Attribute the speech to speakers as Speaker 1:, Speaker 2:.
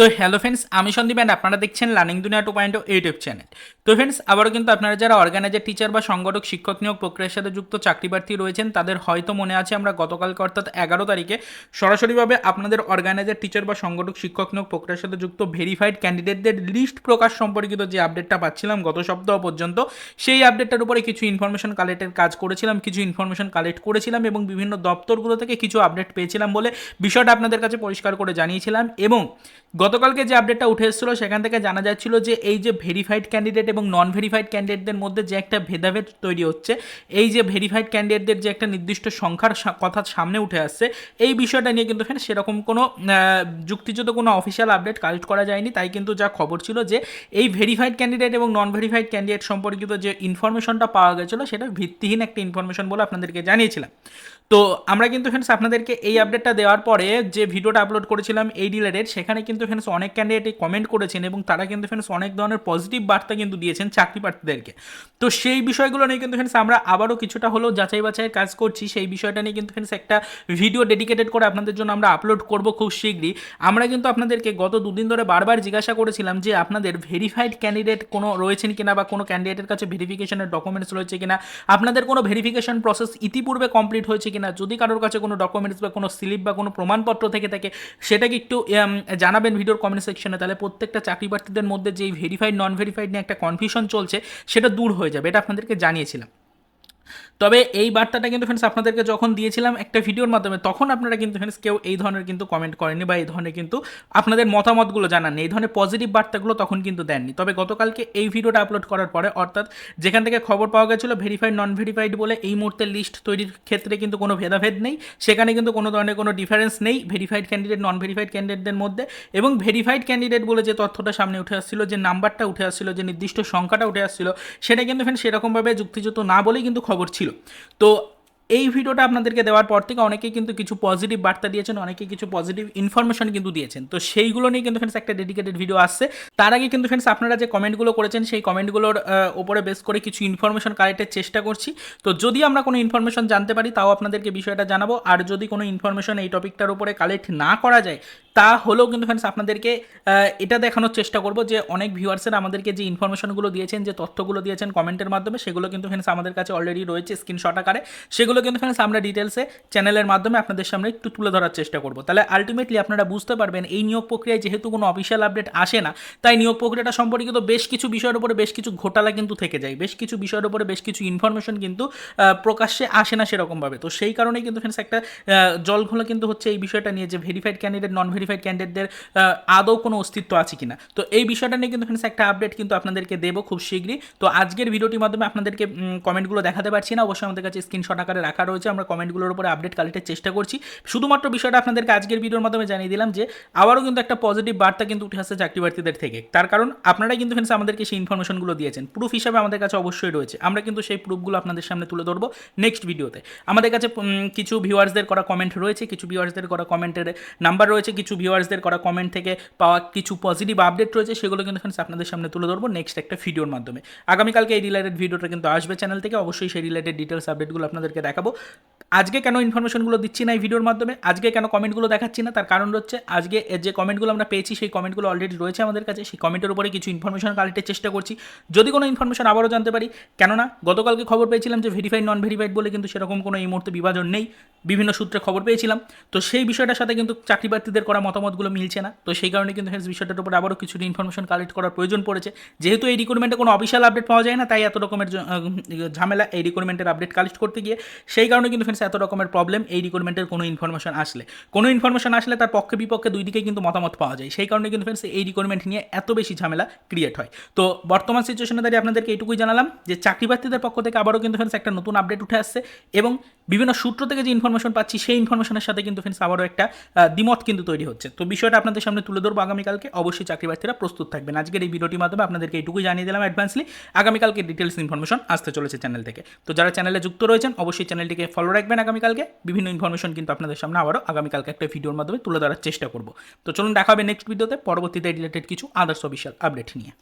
Speaker 1: তো hello friends আমি Sandeep and আপনারা দেখছেন learning Duniya two point YouTube channel তো ফ্রেন্ডস আবারও কিন্তু আপনারা যারা অর্গানাইজার টিচার বা সংগঠক, শিক্ষক নিয়োগ প্রক্রিয়ার সাথে যুক্ত চাকরি প্রার্থী রয়েছেন, তাদের হয়তো মনে আছে আমরা গতকালকে অর্থাৎ এগারো তারিখে সরাসরিভাবে আপনাদের অর্গানাইজার টিচার বা সংগঠক, শিক্ষক নিয়োগ প্রক্রিয়ার সাথে যুক্ত ভেরিফাইড ক্যান্ডিডেটদের লিস্ট প্রকাশ সম্পর্কিত যে আপডেটটা পাচ্ছিলাম গত সপ্তাহ পর্যন্ত, সেই আপডেটটার উপরে কিছু ইনফরমেশন কালেক্টের কাজ করেছিলাম, কিছু ইনফরমেশন কালেক্ট করেছিলাম এবং বিভিন্ন দপ্তরগুলো থেকে কিছু আপডেট পেয়েছিলাম বলে বিষয়টা আপনাদের কাছে পরিষ্কার করে জানিয়েছিলাম এবং গতকালকে যে আপডেটটা উঠে এসেছিল, সেখান থেকে জানা যাচ্ছিল যে এই যে ভেরিফাইড ক্যান্ডিডেট এবং নন ভেরিফাইড ক্যান্ডিডেটদের মধ্যে যে একটা ভেদাভেদ তৈরি হচ্ছে, এই যে ভেরিফাইড ক্যান্ডিডেটদের যে একটা নির্দিষ্ট সংখ্যার কথা সামনে উঠে আসছে, এই বিষয়টা নিয়ে কিন্তু এখানে সেরকম কোনো যুক্তিযুক্ত কোনো অফিসিয়াল আপডেট কালেক্ট করা যায়নি। তাই কিন্তু যা খবর ছিল যে এই ভেরিফাইড ক্যান্ডিডেট এবং নন ভেরিফাইড ক্যান্ডিডেট সম্পর্কিত যে ইনফরমেশনটা পাওয়া গেছিল, সেটা ভিত্তিহীন একটা ইনফরমেশন বলে আপনাদেরকে জানিয়েছিলাম। তো আমরা কিন্তু ফ্রেন্ডস আপনাদেরকে এই আপডেটটা দেওয়ার পরে যে ভিডিওটা আপলোড করেছিলাম এই ডিলারের সেখানে কিন্তু ফ্রেন্ডস অনেক ক্যান্ডিডেট কমেন্ট করেছেন এবং তারা কিন্তু ফ্রেন্ডস অনেক ধরনের পজিটিভ বার্তা কিন্তু দিয়েছেন চাকরি প্রার্থীদেরকে। তো সেই বিষয়গুলো নিয়ে কিন্তু ফ্রেন্ডস আমরা আবারও কিছুটা হলেও যাচাই বাছাইয়ের কাজ করছি। সেই বিষয়টা নিয়ে কিন্তু ফ্রেন্ডস একটা ভিডিও ডেডিকেটেড করে আপনাদের জন্য আমরা আপলোড করব খুব শীঘ্রই। আমরা কিন্তু আপনাদেরকে গত দুদিন ধরে বারবার জিজ্ঞাসা করেছিলাম যে আপনাদের ভেরিফাইড ক্যান্ডিডেট কোনো রয়েছেন কিনা বা কোনো ক্যান্ডিডেটের কাছে ভেরিফিকেশনের ডকুমেন্টস রয়েছে কিনা, আপনাদের কোনো ভেরিফিকেশন প্রসেস ইতিপূর্বে কমপ্লিট হয়েছে কিনা যদি কারোর কাছে কোনো ডকুমেন্টস বা কোনো স্লিপ বা কোনো প্রমাণপত্র থেকে থাকে সেটাকে একটু জানাবেন ভিডিওর কমেন্ট সেকশনে তাহলে প্রত্যেকটা চাকরি প্রার্থীদের মধ্যে যেই ভেরিফাইড নন ভেরিফাইড নিয়ে একটা কনফিউশন চলছে, সেটা দূর হয়ে যাবে। এটা আপনাদেরকে জানিয়েছিলাম। তবে এই বার্তাটা কিন্তু ফ্রেন্ডস আপনাদেরকে যখন দিয়েছিলাম একটা ভিডিওর মাধ্যমে, তখন আপনারা কিন্তু ফ্রেন্ডস কেউ এই ধরনের কিন্তু কমেন্ট করেননি বা এই ধরনের কিন্তু আপনাদের মতামতগুলো জানাননি। এই ধরনের পজিটিভ বার্তাগুলো তখন কিন্তু দেননি। তবে গতকালকে এই ভিডিওটা আপলোড করার পরে, অর্থাৎ যেখান থেকে খবর পাওয়া গেছিল ভেরিফাইড নন ভেরিফাইড বলে, এই মুহূর্তে লিস্ট তৈরির ক্ষেত্রে কিন্তু কোনো ভেদাভেদ নেই। সেখানে কিন্তু কোনো ধরনের কোনো ডিফারেন্স নেই ভেরিফাইড ক্যান্ডিডেট নন ভেরিফাইড ক্যান্ডিডেটদের মধ্যে। এবং ভেরিফাইড ক্যান্ডিডেট বলে যে তথ্যটা সামনে উঠে আসছিল, যে নাম্বারটা উঠে আসছিল, যে নির্দিষ্ট সংখ্যাটা উঠে আসছিল, সেটা কিন্তু ফ্রেন্ড সেরকমভাবে যুক্তিযুক্ত না বলেই কিন্তু খবর ছিল। তো এই ভিডিওটা আপনাদেরকে দেওয়ার পর থেকে অনেকেই কিন্তু কিছু পজিটিভ বার্তা দিয়েছেন, অনেকেই কিছু পজিটিভ ইনফরমেশন কিন্তু দিয়েছেন। তো সেইগুলো নিয়ে কিন্তু ফ্রেন্ডস একটা ডেডিকেটেড ভিডিও আসছে। তার আগে কিন্তু ফ্রেন্ডস আপনারা যে কমেন্টগুলো করেছেন, সেই কমেন্টগুলোর ওপরে বেস করে কিছু ইনফরমেশন কালেক্টের চেষ্টা করছি। তো যদি আমরা কোনো ইনফরমেশন জানতে পারি, তাও আপনাদেরকে বিষয়টা জানাব। আর যদি কোনো ইনফরমেশন এই টপিকটার উপরে কালেক্ট না করা যায় তা হলেও কিন্তু ফ্রেন্ডস আপনাদেরকে এটা দেখানোর চেষ্টা করব যে অনেক ভিউয়ার্সের আমাদেরকে যে ইনফরমেশনগুলো দিয়েছেন, যে তথ্যগুলো দিয়েছেন কমেন্টের মাধ্যমে, সেগুলো কিন্তু ফ্রেন্ডস আমাদের কাছে অলরেডি রয়েছে স্ক্রিনশট আকারে। সেগুলো কিন্তু ফ্রেন্ডস আমরা ডিটেলসে চ্যানেলের মাধ্যমে আপনাদের সামনে একটু তুলে ধরার চেষ্টা করব। তাহলে আলটিমেটলি আপনারা বুঝতে পারবেন, এই নিয়োগ প্রক্রিয়ায় যেহেতু কোনো অফিসিয়াল আপডেট আসে না, তাই নিয়োগ প্রক্রিয়াটা সম্পর্কিত বেশ কিছু বিষয়ের উপরে বেশ কিছু ঘোটালা কিন্তু থেকে যায়। বেশ কিছু বিষয়ের উপরে বেশ কিছু ইনফরমেশন কিন্তু প্রকাশ্যে আসে না সেরকমভাবে। তো সেই কারণেই কিন্তু ফ্রেন্ডস একটা জল ঘোলা কিন্তু হচ্ছে এই বিষয়টা নিয়ে যে ভেরিফাইড ক্যান্ডিডেট নন ভেরিফাইড ক্যান্ডিডেটদের আদৌ কোনো অস্তিত্ব আছে কিনা। তো এই বিষয়টা নিয়ে কিন্তু ফ্রেন্ডস একটা আপডেট কিন্তু আপনাদেরকে দেবো খুব শীঘ্রই। তো আজকের ভিডিওটির মাধ্যমে আপনাদেরকে কমেন্টগুলো দেখাতে পারছি না। অবশ্যই আমাদের কাছে স্ক্রিনশট আকারে রাখা রয়েছে। আমরা কমেন্টগুলোর উপরে আপডেট কালেক্টের চেষ্টা করছি। শুধুমাত্র বিষয়টা আপনাদেরকে আজকের ভিডিওর মাধ্যমে জানিয়ে দিলাম যে, আবারও কিন্তু একটা পজিটিভ বার্তা কিন্তু উঠে আসছে চাকরি প্রার্থীদের থেকে। তার কারণ, আপনারাই কিন্তু ফ্রেন্ডস আমাদেরকে সেই ইনফরমেশনগুলো দিয়েছেন। প্রুফ হিসাবে আমাদের কাছে অবশ্যই রয়েছে। আমরা কিন্তু সেই প্রুফগুলো আপনাদের সামনে তুলে ধরবো নেক্সট ভিডিওতে আমাদের কাছে কিছু ভিউয়ার্সদের করা কমেন্ট রয়েছে। কিছু ভিউয়ার্সদের করা কমেন্টের নাম্বার রয়েছে। কিছু ভিউয়ার্সদের করা কমেন্ট থেকে পাওয়া কিছু পজিটিভ আপডেট রয়েছে, সেগুলো কিন্তু ফ্রেন্ডস আপনাদের সামনে তুলে ধরবো নেক্সট একটা ভিডিওর মাধ্যমে। আগামীকালকে এই রিলেটেড ভিডিওটা কিন্তু আসবে চ্যানেল থেকে, অবশ্যই সেই রিলেটেড ডিটেলস আপডেটগুলো আপনাদেরকে দেখাবো। আজকে কেন ইনফরমেশনগুলো দিচ্ছি না এই ভিডিওর মাধ্যমে? আজকে কেন কমেন্টগুলো দেখাচ্ছি না? তার কারণ হচ্ছে, আজকে এর যে কমেন্টগুলো আমরা পেয়েছি, সেই কমেন্টগুলো অলরেডি রয়েছে আমাদের কাছে। সেই কমেন্টের উপরে কিছু ইনফরমেশন কালেক্টের চেষ্টা করছি। যদি কোনো ইনফরমেশন আবারও জানতে পারি, কেননা গতকালকে খবর পেয়েছিলাম যে ভেরিফাইড নন ভেরিফাইড বলে কিন্তু সেরকম কোনো এই মুহূর্তে বিভাজন নেই। বিভিন্ন সূত্রে খবর পেয়েছিলাম। তো সেই বিষয়টার সাথে কিন্তু চাকরি প্রার্থীদের করা মতামতগুলো মিলছে না। তো সেই কারণে কিন্তু হেন্স বিষয়টার উপর আবারও কিছু ইনফরমেশন কালেক্ট করার প্রয়োজন পড়েছে। যেহেতু এই রিক্রুটমেন্টে কোনো অফিসিয়াল আপডেট পাওয়া যায় না, তাই এত রকমের ঝামেলা এই রিক্রুটমেন্টের আপডেট কালেক্ট করতে গিয়ে সেই কারণে কিন্তু ফ্রেন্ডস এত রকমের প্রবলেম এই রিক্রুটমেন্টের কোনো ইনফরমেশন আসলে। কোনো ইনফরমেশন আসলে তার পক্ষে বিপক্ষে দুই দিকে কিন্তু মতামত পাওয়া যায়। সেই কারণে কিন্তু ফ্রেন্ডস এই রিক্রুটমেন্ট নিয়ে এত বেশি ঝামেলা ক্রিয়েট হয়। তো বর্তমান সিচুয়েশনে দাঁড়িয়ে আপনাদেরকে এইটুকুই জানালাম যে চাকরি প্রার্থীদের পক্ষ থেকে আবারও কিন্তু ফ্রেন্ডস একটা নতুন আপডেট উঠে আসছে এবং বিভিন্ন সূত্র থেকে যে ইনফরমেশন পাচ্ছি, সেই ইনফরমেশনের সাথে কিন্তু ফ্রেন্ডস আবারও একটা দ্বিমত কিন্তু তৈরি হচ্ছে। তো বিষয়টা আপনাদের সামনে তুলে ধরবো আগামীকালকে। অবশ্যই চাকরি প্রার্থীরা প্রস্তুত থাকবেন। আজকের এই ভিডিওটির মাধ্যমে আপনাদেরকে এইটুকুই জানিয়ে দিলাম অ্যাডভান্সলি আগামীকালকে ডিটেলস ইনফরমেশন আসতে চলেছে চ্যানেল থেকে। তো যারা চ্যানেলে যুক্ত রয়েছেন, অবশ্যই চ্যানেলটিকে ফলো রাখবেন আগামীকালকে। বিভিন্ন ইনফরমেশন কিন্তু আপনাদের সামনে আবারও আগামীকালকে একটা ভিডিওর মাধ্যমে তুলে ধরার চেষ্টা করব। তো চলুন দেখা হবে নেক্সট ভিডিওতে পরবর্তীতে রিলেটেড কিছু আদার্স অফিসিয়াল আপডেট নিয়ে।